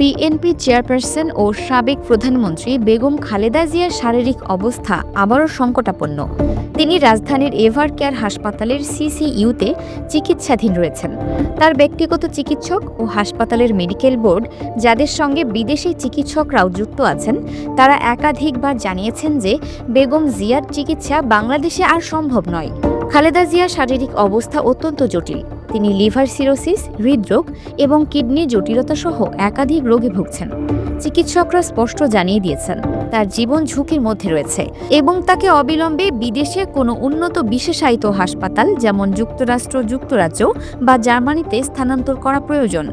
BNP chairperson ও সাবেক প্রধানমন্ত্রী বেগম খালেদা জিয়ার শারীরিক অবস্থা আবারও সংকটাপন্ন। তিনি রাজধানীর এভার কেয়ার হাসপাতালের সিসিইউতে চিকিৎসাধীন রয়েছেন। তার ব্যক্তিগত চিকিৎসক ও হাসপাতালের মেডিকেল বোর্ড, যাদের সঙ্গে বিদেশি চিকিৎসকরাও যুক্ত আছেন, তারা একাধিকবার জানিয়েছেন যে বেগম জিয়ার চিকিৎসা বাংলাদেশে আর সম্ভব নয়। খালেদা জিয়ার শারীরিক অবস্থা অত্যন্ত জটিল। তিনি লিভার সিরোসিস, হৃদরোগ এবং কিডনি জটিলতা সহ একাধিক রোগে ভুগছেন। চিকিৎসকরা স্পষ্ট জানিয়ে দিয়েছেন, তার জীবন ঝুঁকির মধ্যে রয়েছে এবং তাকে অবিলম্বে বিদেশে কোনো উন্নত বিশেষায়িত হাসপাতাল যেমন যুক্তরাষ্ট্র, যুক্তরাজ্য বা জার্মানিতে স্থানান্তর করা প্রয়োজন।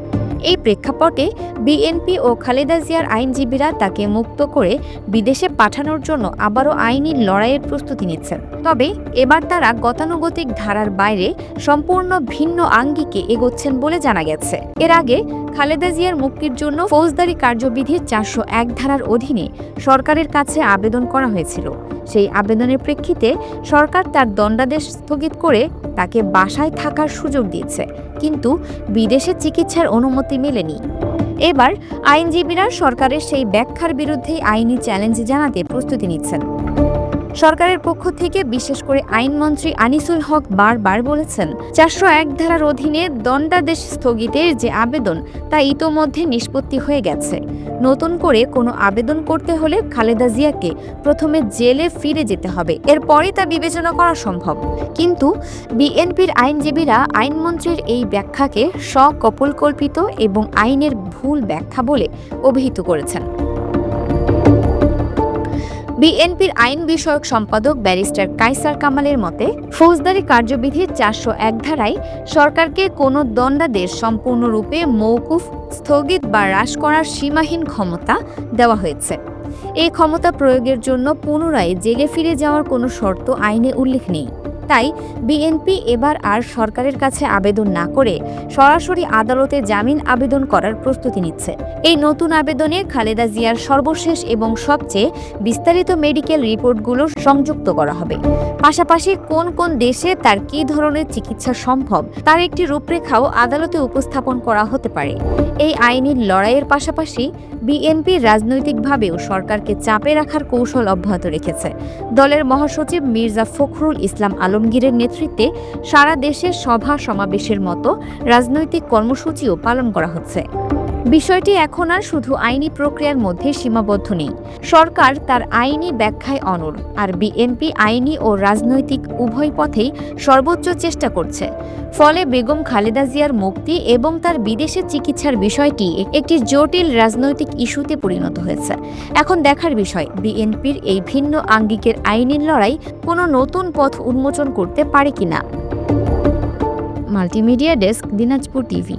এই প্রেক্ষাপটে বিএনপি ও খালেদা জিয়ার আইনজীবীরা তাকে মুক্ত করে বিদেশে পাঠানোর জন্য আবারও আইনি লড়াইয়ের প্রস্তুতি নিচ্ছেন। তবে এবার তারা গতানুগতিক ধারার বাইরে সম্পূর্ণ ভিন্ন আঙ্গিকে এগোচ্ছেন বলে জানা গেছে। এর আগে খালেদা জিয়ার মুক্তির জন্য ফৌজদারি কার্যবিধির চারশো এক ধারার অধীনে সরকারের কাছে আবেদন করা হয়েছিল। সেই আবেদনের প্রেক্ষিতে সরকার তার দণ্ডাদেশ স্থগিত করে তাকে বাসায় থাকার সুযোগ দিয়েছে, কিন্তু বিদেশে চিকিৎসার অনুমতি মেলেনি। এবার আইনজীবীরা সরকারের সেই ব্যাখ্যার বিরুদ্ধেই আইনি চ্যালেঞ্জ জানাতে প্রস্তুতি নিচ্ছেন। সরকারের পক্ষ থেকে বিশেষ করে আইনমন্ত্রী আনিসুল হক বারবার বলেছেন, চারশো এক ধারার অধীনে দণ্ডাদেশ স্থগিতের যে আবেদন, তা ইতোমধ্যে নিষ্পত্তি হয়ে গেছে। নতুন করে কোনো আবেদন করতে হলে খালেদা জিয়াকে প্রথমে জেলে ফিরে যেতে হবে। এরপরে তা বিবেচনা করা সম্ভব। কিন্তু বিএনপির আইনজীবীরা আইনমন্ত্রীর এই ব্যাখ্যাকে স্বকপলকল্পিত এবং আইনের ভুল ব্যাখ্যা বলে অভিহিত করেছেন। বিএনপির আইন বিষয়ক সম্পাদক ব্যারিস্টার কাইসার কামালের মতে, ফৌজদারি কার্যবিধির চারশো এক ধারায় সরকারকে কোনো দণ্ডাদেশ সম্পূর্ণরূপে মৌকুফ স্থগিত বা হ্রাস করার সীমাহীন ক্ষমতা দেওয়া হয়েছে। এই ক্ষমতা প্রয়োগের জন্য পুনরায় জেলে ফিরে যাওয়ার কোনো শর্ত আইনে উল্লেখ নেই। তাই বিএনপি এবার আর সরকারের কাছে আবেদন না করে সরাসরি আদালতে জামিন আবেদন করার প্রস্তুতি নিচ্ছে। এই নতুন আবেদনে খালেদা জিয়ার সর্বশেষ এবং সবচেয়ে বিস্তারিত মেডিকেল রিপোর্টগুলো সংযুক্ত করা হবে। পাশাপাশি কোন কোন দেশে তার কী ধরনের চিকিৎসা সম্ভব তার একটি রূপরেখাও আদালতে উপস্থাপন করা হতে পারে। এই আইনি লড়াইয়ের পাশাপাশি বিএনপি রাজনৈতিকভাবেও সরকারকে চাপে রাখার কৌশল অব্যাহত রেখেছে। দলের মহাসচিব মির্জা ফখরুল ইসলাম আলমগীরের নেতৃত্বে সারা দেশে সভা সমাবেশের মতো রাজনৈতিক কর্মসূচিও পালন করা হচ্ছে। বিষয়টি এখন আর শুধু আইনি প্রক্রিয়ার মধ্যে সীমাবদ্ধ নেই। সরকার তার আইনি ব্যাখ্যায় অনর, আর বিএনপি আইনি ও রাজনৈতিক উভয় পথেই সর্বোচ্চ চেষ্টা করছে। ফলে বেগম খালেদা জিয়ার মুক্তি এবং তার বিদেশে চিকিৎসার বিষয়টি একটি জটিল রাজনৈতিক ইস্যুতে পরিণত হয়েছে। এখন দেখার বিষয়, বিএনপির এই ভিন্ন আঙ্গিকের আইনের লড়াই কোনো নতুন পথ উন্মোচন করতে পারে কিনা? Multimedia desk, Dinajpur TV.